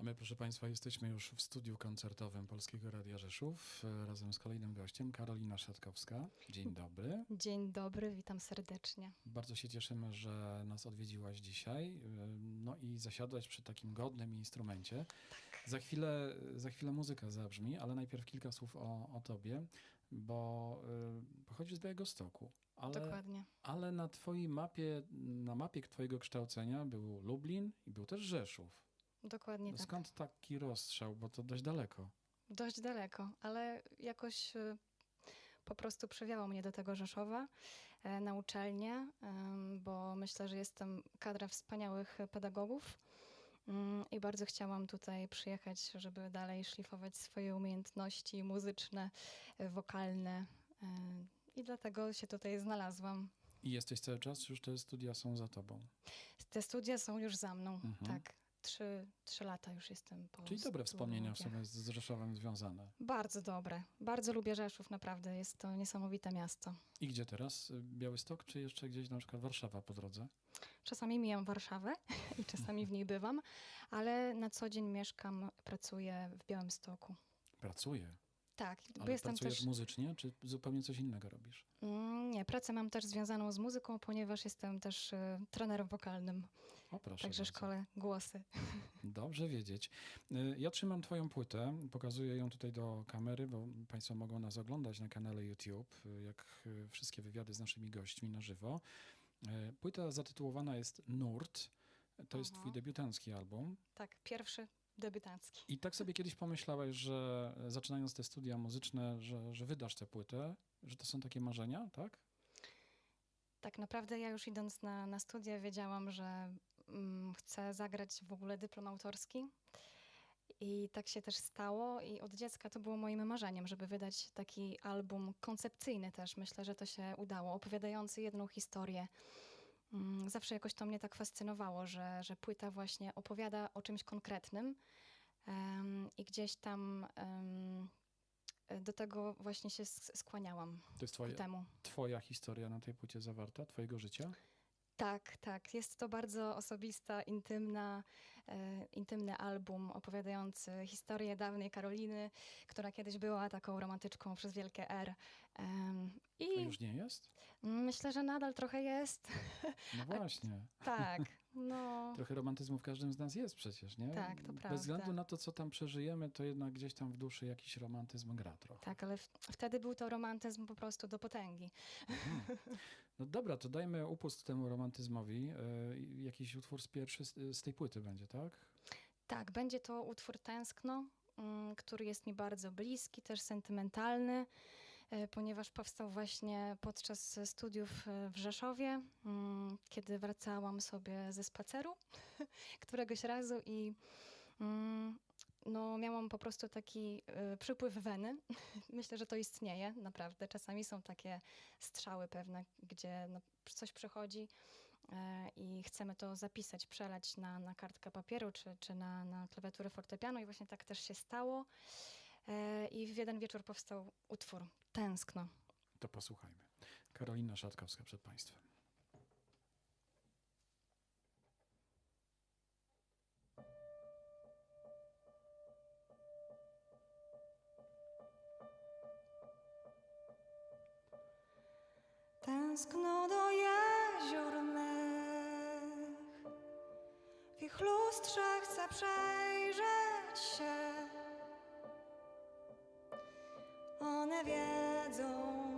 A my, proszę Państwa, jesteśmy już w studiu koncertowym Polskiego Radia Rzeszów e, razem z kolejnym gościem, Karolina Szatkowska. Dzień dobry. Dzień dobry, witam serdecznie. Bardzo się cieszymy, że nas odwiedziłaś dzisiaj, e, no i zasiadłaś przy takim godnym instrumencie. Za, chwilę, za chwilę muzyka zabrzmi, ale najpierw kilka słów o, o tobie, bo y, pochodzisz z Białego Stoku. Ale, Dokładnie. ale na twojej mapie, na mapie twojego kształcenia był Lublin i był też Rzeszów. Dokładnie No tak. skąd taki rozstrzał, bo to dość daleko. Dość daleko, ale jakoś y, po prostu przywiało mnie do tego Rzeszowa e, na uczelnię, bo myślę, że jestem kadra wspaniałych pedagogów. Mm, I bardzo chciałam tutaj przyjechać, żeby dalej szlifować swoje umiejętności muzyczne, e, wokalne. e, I dlatego się tutaj znalazłam. I jesteś cały czas, czy już te studia są za tobą? Te studia są już za mną, Mhm. tak. Trzy, trzy lata już jestem po Czyli dobre wspomnienia w z, z Rzeszowem związane. Bardzo dobre. Bardzo lubię Rzeszów, naprawdę. Jest to niesamowite miasto. I gdzie teraz? Białystok, czy jeszcze gdzieś na przykład Warszawa po drodze? Czasami mijam Warszawę i czasami w niej bywam, ale na co dzień mieszkam, pracuję w Białymstoku. Pracuję. Tak, bo Ale jestem pracujesz też. muzycznie, czy zupełnie coś innego robisz? Mm, Nie, pracę mam też związaną z muzyką, ponieważ jestem też y, trenerem wokalnym, O, także bardzo. szkole głosy. Dobrze wiedzieć. Y, Ja trzymam twoją płytę, pokazuję ją tutaj do kamery, bo państwo mogą nas oglądać na kanale YouTube, y, jak y, wszystkie wywiady z naszymi gośćmi na żywo. Płyta zatytułowana jest Nurt. To jest Aha. twój debiutancki album. Tak, pierwszy debiutancki. I tak sobie kiedyś pomyślałeś, że zaczynając te studia muzyczne, że, że wydasz tę płytę, że to są takie marzenia, tak? Tak naprawdę ja już idąc na, na studia wiedziałam, że chcę zagrać w ogóle dyplom autorski. I tak się też stało i od dziecka to było moim marzeniem, żeby wydać taki album koncepcyjny też. Myślę, że to się udało, opowiadający jedną historię. Mm, Zawsze jakoś to mnie tak fascynowało, że, że płyta właśnie opowiada o czymś konkretnym em, i gdzieś tam em, do tego właśnie się skłaniałam To jest temu. twoja historia na tej płycie zawarta, twojego życia? Tak, tak. Jest to bardzo osobista, intymna, e, intymny album opowiadający historię dawnej Karoliny, która kiedyś była taką romantyczką przez wielkie R. To I już nie jest? myślę, że nadal trochę jest. No właśnie. tak, no. Trochę romantyzmu w każdym z nas jest przecież, nie? Tak, to Bez prawda. względu na to, co tam przeżyjemy, to jednak gdzieś tam w duszy jakiś romantyzm gra trochę. Tak, ale wtedy był to romantyzm po prostu do potęgi. No dobra, to dajmy upust temu romantyzmowi. E, jakiś utwór z pierwszy z, z tej płyty będzie, tak? Tak, będzie to utwór Tęskno, mm, który jest mi bardzo bliski, też sentymentalny, ponieważ powstał właśnie podczas studiów e, w Rzeszowie, mm, kiedy wracałam sobie ze spaceru któregoś razu i mm, no, miałam po prostu taki e, przypływ weny. Myślę, że to istnieje, naprawdę. Czasami są takie strzały pewne, gdzie no, coś przychodzi e, i chcemy to zapisać, przelać na, na kartkę papieru czy, czy na, na klawiaturę fortepianu i właśnie tak też się stało. E, I w jeden wieczór powstał utwór Tęskno. To posłuchajmy. Karolina Szatkowska przed Państwem. Tęskno do jezior mych, w ich lustrze chcę przejrzeć się. One wiedzą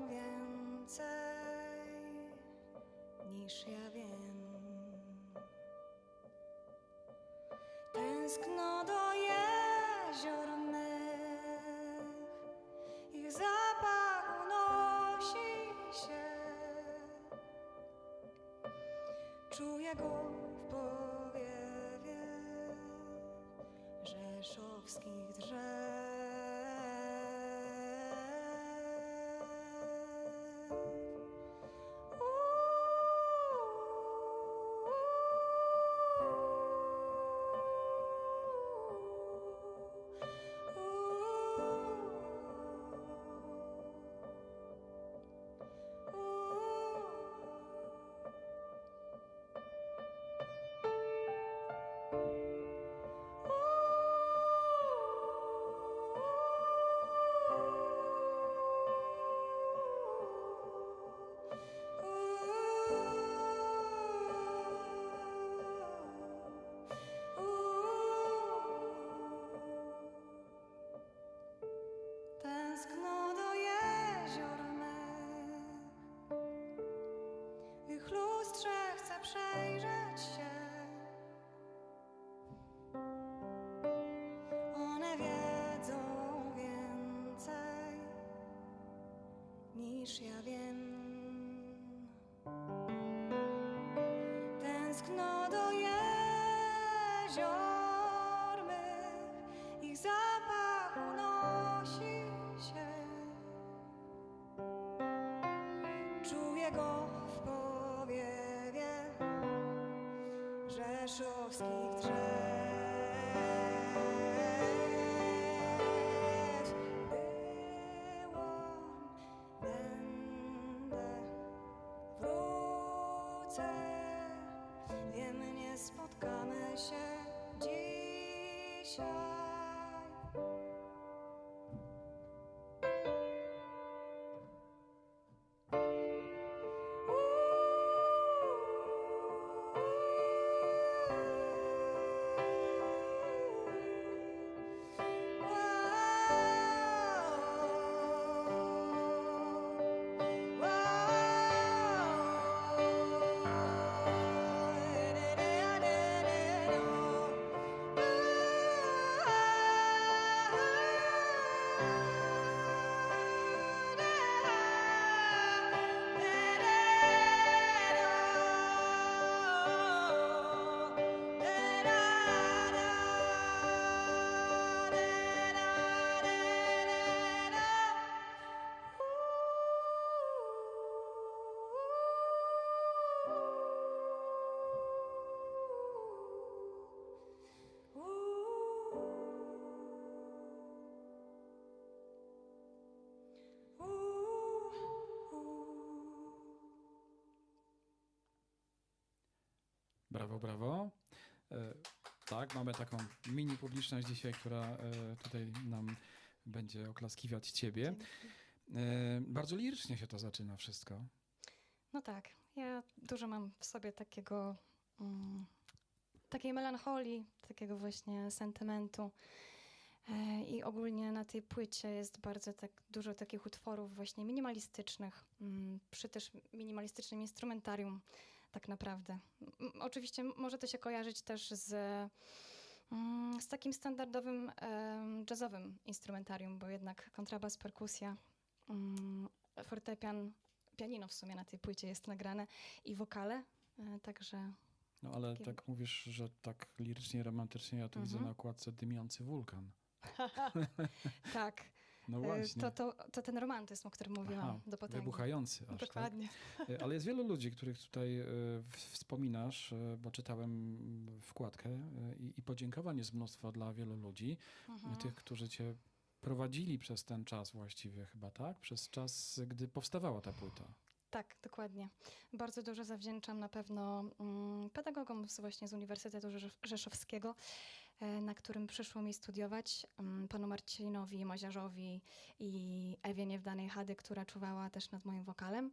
więcej niż ja wiem. Tęskno do jezior mych, ich zapach unosi się. Czuję go w powiewie rzeszowskich drzew. Przejrzeć się. One wiedzą więcej niż ja wiem. Tęskno do jezior mych, ich zapach unosi się. Czuję go będę. Wiem, nie spotkamy się dzisiaj. Brawo, brawo. E, tak, mamy taką mini publiczność dzisiaj, która e, tutaj nam będzie oklaskiwać ciebie. E, bardzo lirycznie się to zaczyna wszystko. No tak, ja dużo mam w sobie takiego, mm, takiej melancholii, takiego właśnie sentymentu. E, I ogólnie na tej płycie jest bardzo tak dużo takich utworów właśnie minimalistycznych, mm, przy też minimalistycznym instrumentarium tak naprawdę. Oczywiście może to się kojarzyć też z, mm, z takim standardowym jazzowym instrumentarium, bo jednak kontrabas, perkusja, mm, fortepian, pianino w sumie na tej płycie jest nagrane i wokale, e, także No ale tak mówisz, że tak lirycznie, romantycznie, ja tu widzę Mhm. na okładce dymiący wulkan. tak, No e, właśnie. to, to, to ten romantyzm, o którym mówiłam Aha, do potęgi. Wybuchający aż, tak? Dokładnie. E, Ale jest wielu ludzi, których tutaj e, wspominasz, bo czytałem wkładkę i, i podziękowań jest mnóstwo dla wielu ludzi, Mhm. tych, którzy cię prowadzili przez ten czas właściwie chyba, tak? Przez czas, gdy powstawała ta płyta. Tak, dokładnie. Bardzo dużo zawdzięczam na pewno mm, pedagogom z, właśnie z Uniwersytetu Rzesz- Rzeszowskiego, na którym przyszło mi studiować, mm, panu Marcinowi Maziarzowi i Ewie Niewdanej Hady, która czuwała też nad moim wokalem.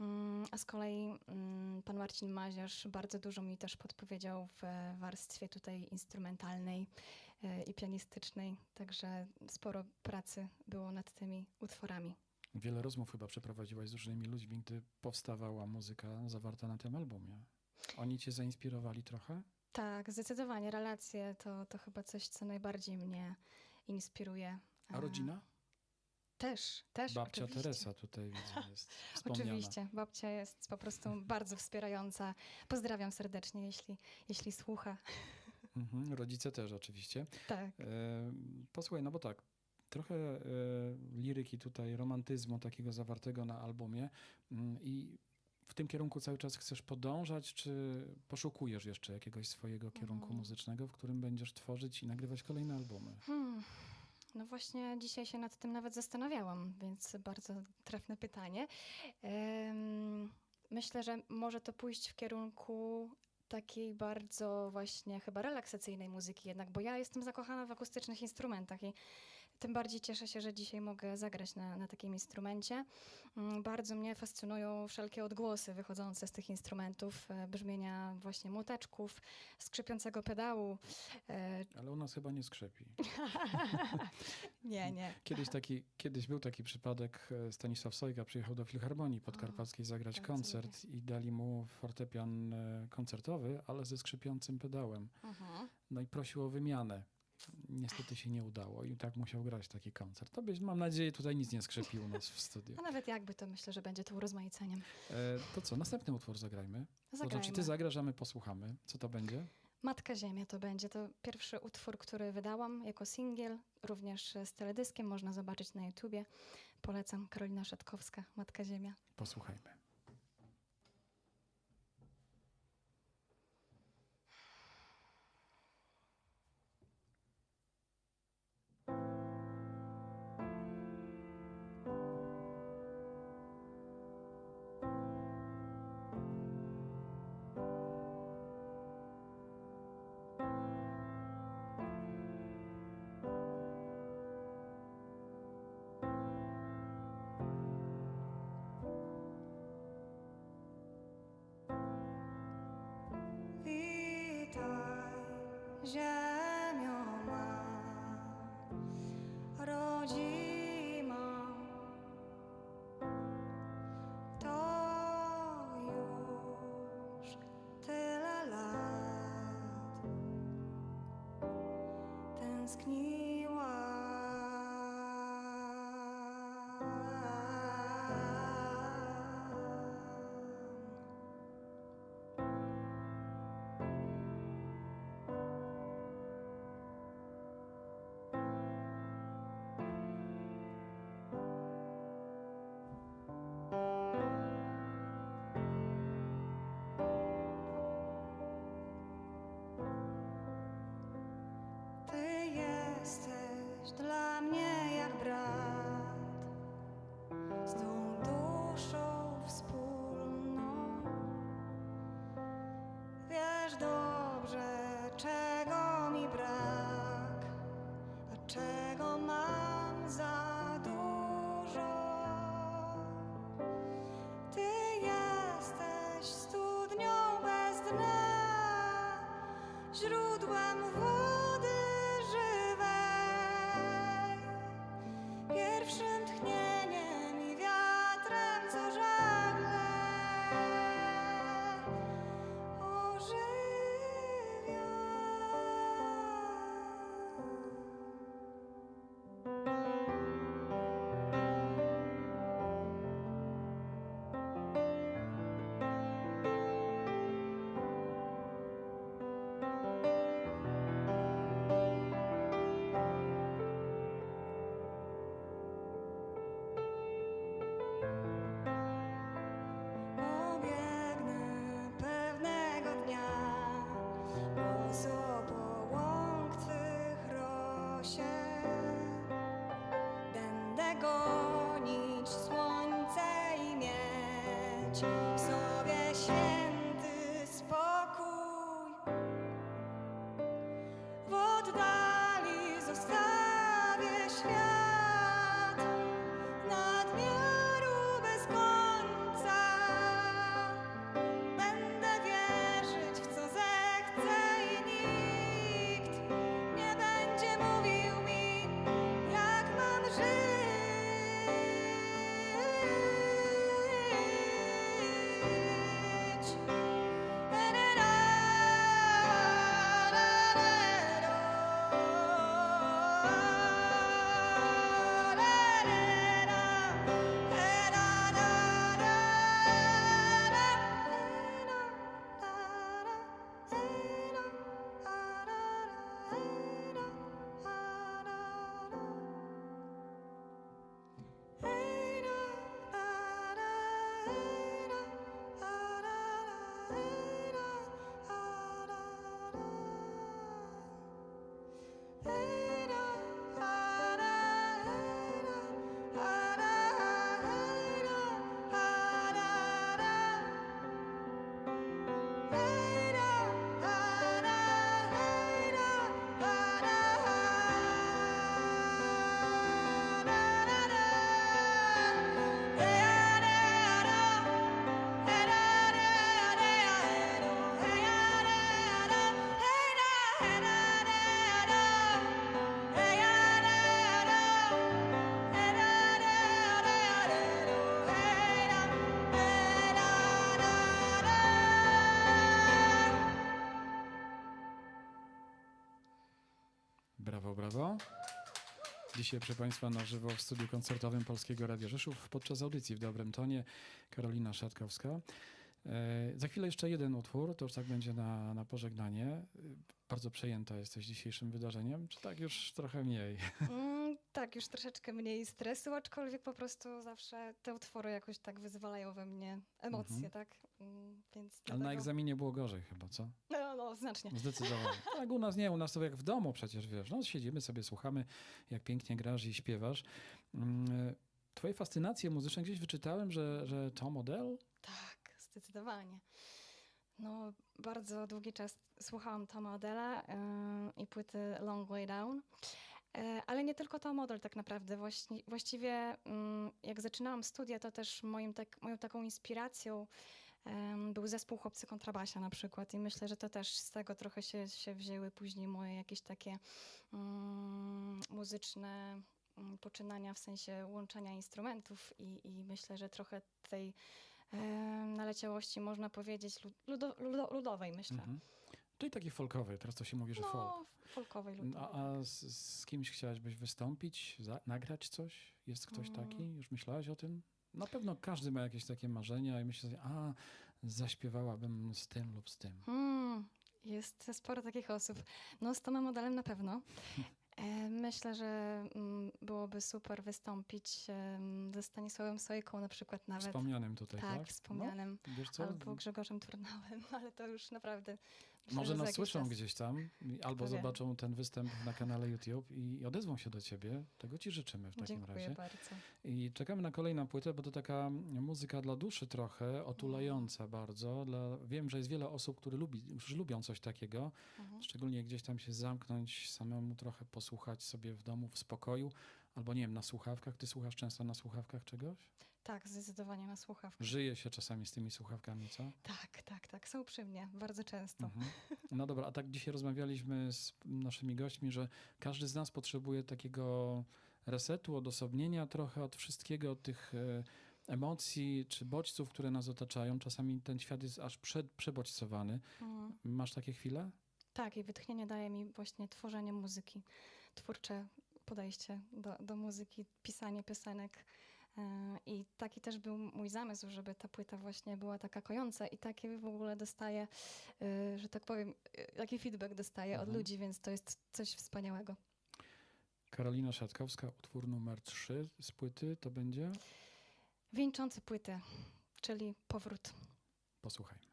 Mm, A z kolei mm, pan Marcin Maziarz bardzo dużo mi też podpowiedział w warstwie tutaj instrumentalnej e, i pianistycznej, także sporo pracy było nad tymi utworami. Wiele rozmów chyba przeprowadziłaś z różnymi ludźmi, gdy powstawała muzyka zawarta na tym albumie. Oni cię zainspirowali trochę? Tak, zdecydowanie. Relacje to, to chyba coś, co najbardziej mnie inspiruje. A E, rodzina? Też, też. Babcia oczywiście. Teresa tutaj widzę jest wspomniana. Oczywiście, babcia jest po prostu bardzo wspierająca. Pozdrawiam serdecznie, jeśli, jeśli słucha. Mhm, rodzice też oczywiście. Tak. E, posłuchaj, no bo tak, trochę e, liryki tutaj, romantyzmu takiego zawartego na albumie mm, i w tym kierunku cały czas chcesz podążać, czy poszukujesz jeszcze jakiegoś swojego kierunku Mhm. muzycznego, w którym będziesz tworzyć i nagrywać kolejne albumy? Hmm. No właśnie dzisiaj się nad tym nawet zastanawiałam, więc bardzo trafne pytanie. Myślę, że może to pójść w kierunku takiej bardzo właśnie chyba relaksacyjnej muzyki jednak, bo ja jestem zakochana w akustycznych instrumentach i Tym bardziej cieszę się, że dzisiaj mogę zagrać na, na takim instrumencie. Mm, Bardzo mnie fascynują wszelkie odgłosy wychodzące z tych instrumentów, e, brzmienia właśnie młoteczków, skrzypiącego pedału. E, Ale u nas chyba nie skrzepi. Nie, nie. Kiedyś, taki, kiedyś był taki przypadek, e, Stanisław Sojka przyjechał do Filharmonii Podkarpackiej zagrać bardzo koncert i dali mu fortepian koncertowy, ale ze skrzypiącym pedałem. Mhm. No i prosił o wymianę. Niestety się nie udało i tak musiał grać taki koncert. To być, mam nadzieję, tutaj nic nie skrzepi u nas w studiu. A nawet jakby to myślę, że będzie to urozmaiceniem. E, to co, następny utwór zagrajmy? To znaczy Zagrajmy. ty zagrasz, a my posłuchamy. Co to będzie? Matka Ziemia to będzie. To pierwszy utwór, który wydałam jako singiel, również z teledyskiem. Można zobaczyć na YouTubie. Polecam. Karolina Szatkowska, Matka Ziemia. Posłuchajmy. ask you. Sobie święty Dzisiaj, proszę Państwa, na żywo w studiu koncertowym Polskiego Radia Rzeszów podczas audycji w Dobrym Tonie Karolina Szatkowska. E, za chwilę jeszcze jeden utwór, to już tak będzie na, na pożegnanie. E, Bardzo przejęta jesteś dzisiejszym wydarzeniem, czy tak już trochę mniej? Mm, tak, już troszeczkę mniej stresu, aczkolwiek po prostu zawsze te utwory jakoś tak wyzwalają we mnie emocje, Mhm. tak? Mm, więc Ale na egzaminie było gorzej chyba, co? No, no, znacznie. Zdecydowanie. Tak u nas nie, u nas to jak w domu przecież, wiesz, no siedzimy sobie, słuchamy, jak pięknie grasz i śpiewasz. Mm, Twoje fascynacje muzyczne gdzieś wyczytałem, że, że to model? Tak, zdecydowanie. No, bardzo długi czas słuchałam Toma Adela i płyty Long Way Down. E, ale nie tylko to model tak naprawdę. Właśnie, właściwie mm, jak zaczynałam studia, to też moim tak, moją taką inspiracją był zespół Chłopcy Kontrabasia na przykład i myślę, że to też z tego trochę się, się wzięły później moje jakieś takie mm, muzyczne mm, poczynania w sensie łączenia instrumentów i, i myślę, że trochę tej em, naleciałości można powiedzieć lud, ludo, ludo, ludowej myślę. Mhm. Czyli taki folkowy, teraz to się mówi, że folk. No, folkowej ludowej. A, a z, z kimś chciałabyś wystąpić, za, nagrać coś? Jest ktoś Mm. taki? Już myślałaś o tym? Na pewno każdy ma jakieś takie marzenia i myśli sobie, a zaśpiewałabym z tym lub z tym. Hmm, jest sporo takich osób. No z Tomem Modelem na pewno. E, Myślę, że mm, byłoby super wystąpić ze Stanisławem Sojką na przykład nawet. Wspomnianym tutaj, tak? tak, wspomnianym. No, wiesz co? Albo Grzegorzem Turnałem, ale to już naprawdę. Może nas słyszą czas. gdzieś tam, albo zobaczą ten występ na kanale YouTube i odezwą się do ciebie. Tego ci życzymy w takim Dziękuję razie. bardzo. I czekamy na kolejną płytę, bo to taka muzyka dla duszy trochę, otulająca bardzo. Dla, wiem, że jest wiele osób, które lubi, już lubią coś takiego, Mhm. szczególnie gdzieś tam się zamknąć, samemu trochę posłuchać sobie w domu, w spokoju, albo nie wiem, na słuchawkach. Ty słuchasz często na słuchawkach czegoś? Tak, zdecydowanie na słuchawkach. Żyje się czasami z tymi słuchawkami, co? Tak, tak, tak. Są przy mnie bardzo często. Mhm. No dobra, a tak dzisiaj rozmawialiśmy z naszymi gośćmi, że każdy z nas potrzebuje takiego resetu, odosobnienia trochę od wszystkiego, od tych e, emocji czy bodźców, które nas otaczają. Czasami ten świat jest aż prze, przebodźcowany. Mhm. Masz takie chwile? Tak, i wytchnienie daje mi właśnie tworzenie muzyki, twórcze podejście do, do muzyki, pisanie piosenek. I taki też był mój zamysł, żeby ta płyta właśnie była taka kojąca i takie w ogóle dostaję, e, że tak powiem, taki feedback dostaję od Mhm. ludzi, więc to jest coś wspaniałego. Karolina Szatkowska, utwór numer 3 z płyty to będzie? Wieńczący płytę, czyli powrót. Posłuchajmy.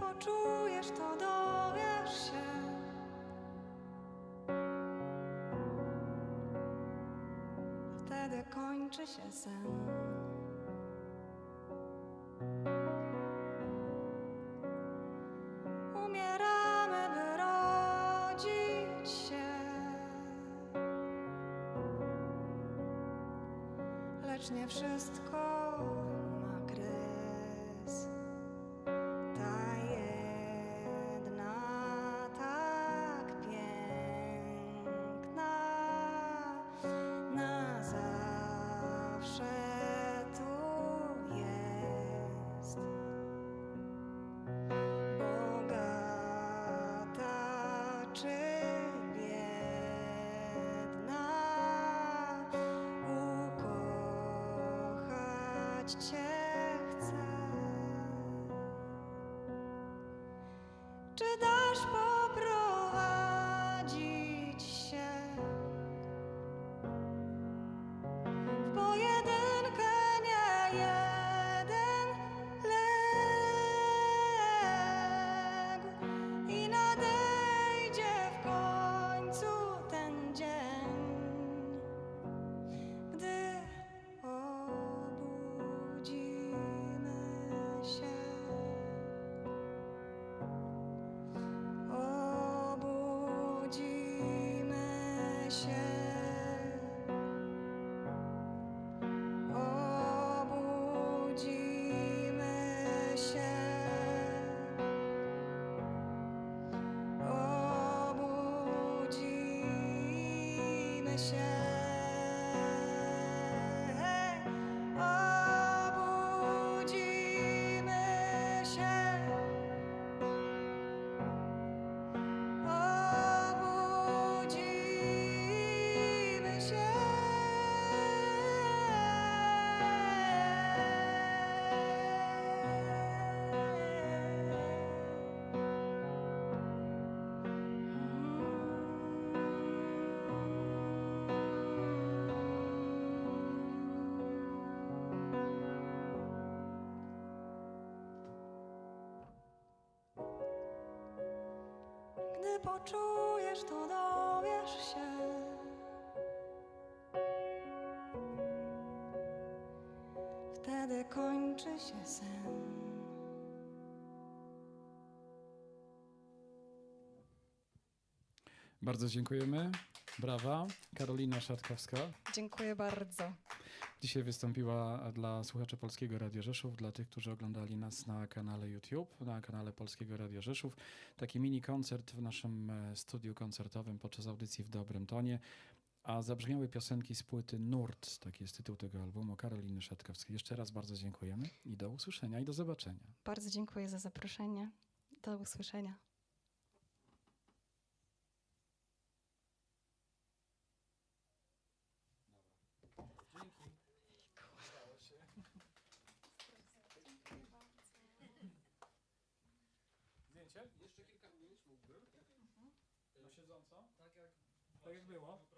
Poczujesz, to dowiesz się. Wtedy kończy się sen. Umieramy, by rodzić się. Lecz nie wszystko ukochać Cię Gdy poczujesz, to dowiesz się. Wtedy kończy się sen. Bardzo dziękujemy. Brawa. Karolina Szatkowska. Dziękuję bardzo. Dzisiaj wystąpiła dla słuchaczy Polskiego Radia Rzeszów, dla tych, którzy oglądali nas na kanale YouTube, na kanale Polskiego Radia Rzeszów. Taki mini koncert w naszym e, studiu koncertowym podczas audycji w dobrym tonie. A zabrzmiały piosenki z płyty Nurt, taki jest tytuł tego albumu, Karoliny Szatkowskiej. Jeszcze raz bardzo dziękujemy i do usłyszenia i do zobaczenia. Bardzo dziękuję za zaproszenie. Do usłyszenia. Mógłbym. Na siedząco? Tak